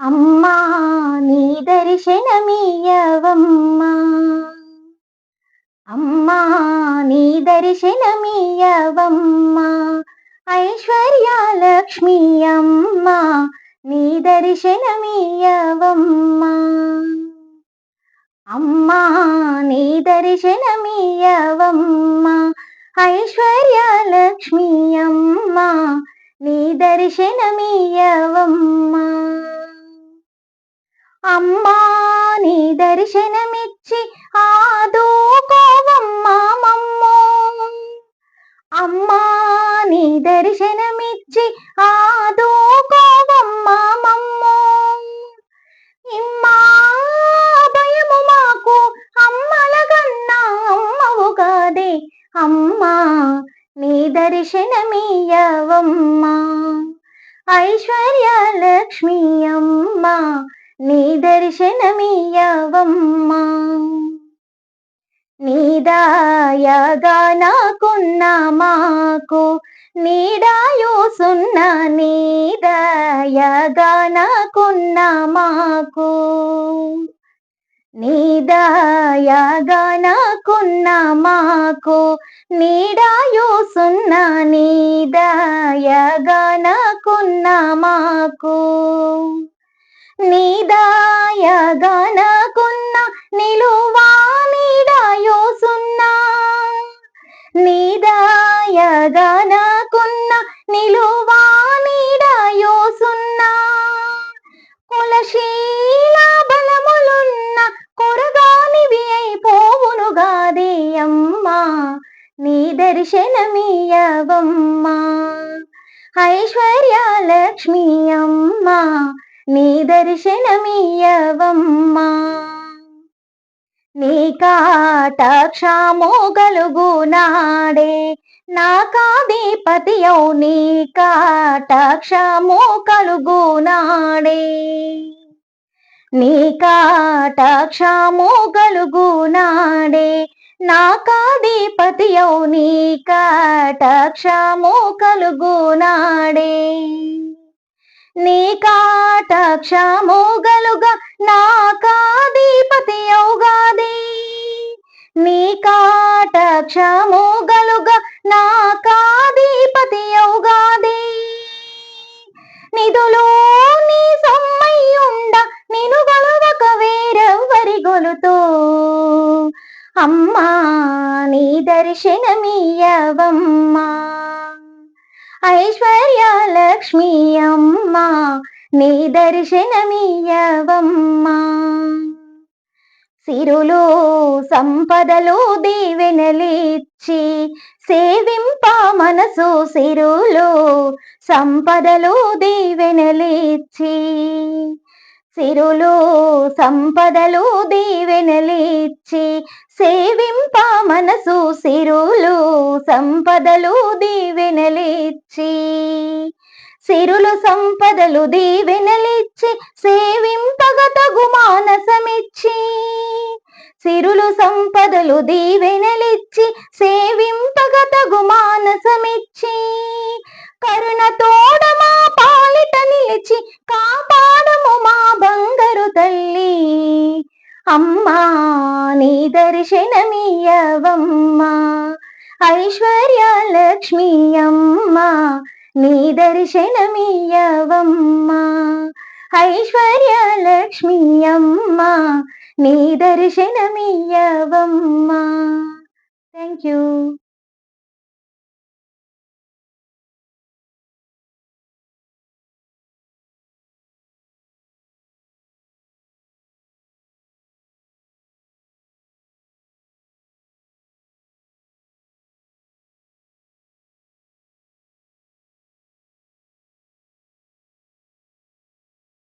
అమ్మా నీ దర్శనమీయవమ్మా అమ్మా నీ దర్శనమీయవమ్మా ఐశ్వర్యాలక్ష్మి అమ్మా నీ దర్శనమీయవమ్మా అమ్మా నీ దర్శనమీయవమ్మా ఐశ్వర్యాలక్ష్మి అమ్మా నీ దర్శనమీయవమ్మా అమ్మా నీ దర్శనమిచ్చి ఆదుకోవమ్మా మమ్మో. అమ్మా నీ దర్శనమిచ్చి ఆదుకోవమ్మా మమ్మో. ఇమ్మా భయము మాకు అమ్మలగన్నా అమ్మవు కాదే. అమ్మా నీ దర్శనమీయవమ్మా ఐశ్వర్య లక్ష్మి అమ్మా నీ దర్శనమీయవమ్మా నీదాయగా నాకున్న మాకు నీడాయూసున్న నీదాయగా నాకున్న మాకు. నీదాయగా నాకున్న మాకు నీడాయూసున్న నీదాయగా నాకున్న మాకు. నీదాయగనకున్న నిలువా నీడాయోసున్నా నీదాయగనకున్న నిలువా నీడాయోసున్నా కులశీల బలములున్న కొరగానివి అయిపోవునుగాదే అమ్మా నీ దర్శనమీయవమ్మా. ఐశ్వర్య లక్ష్మి నీ దర్శనమీయవమ్మా నీ కాటాక్షామో గలుగు నాడే నా కాదీపతియౌ నీ కాటాక్షామో కలుగు నాడే నీ కాటాక్షామో గలుగు నాడే నా కాదీపతియౌ నీ కాటాక్షామో కలుగు నాడే నీ కాటాక్షము గలుగా నా కాదీపతి ఔగాది. నీ కాటాక్షము గలుగా నా కాదీపతి ఔగాది. నిధులు నీ సమ్మయ్యుండ నేను గలువక వేరెవ్వరి గొలుతో. అమ్మా నీ దర్శనమీయవమ్మా. ఐశ్వర్య లక్ష్మీ నీ దర్శనమీయవమ్మా సిరులు సంపదలు దీవెనలిచ్చి సేవింప మనసు సిరులు సంపదలు దీవెనలిచ్చి సిరులు సంపదలు దీవెనలిచ్చి సేవింప మనసు సిరులు సంపదలు దీవెనలిచ్చి సిరులు సంపదలు దీవెనలిచ్చి సేవింపగతగు మానసమిచ్చి. సిరులు సంపదలు దీవెనలిచ్చి సేవింపగతగు మానసమిచ్చి. కరుణ తోడమా పాలిట నిలిచి కాపాడము మా బంగారు తల్లి. అమ్మా నీ దర్శనమియవమ్మా ఐశ్వర్య లక్ష్మి అమ్మా నీ దర్శనమీయవమ్మా ఐశ్వర్య లక్ష్మి అమ్మా నీ దర్శనమీయవమ్మా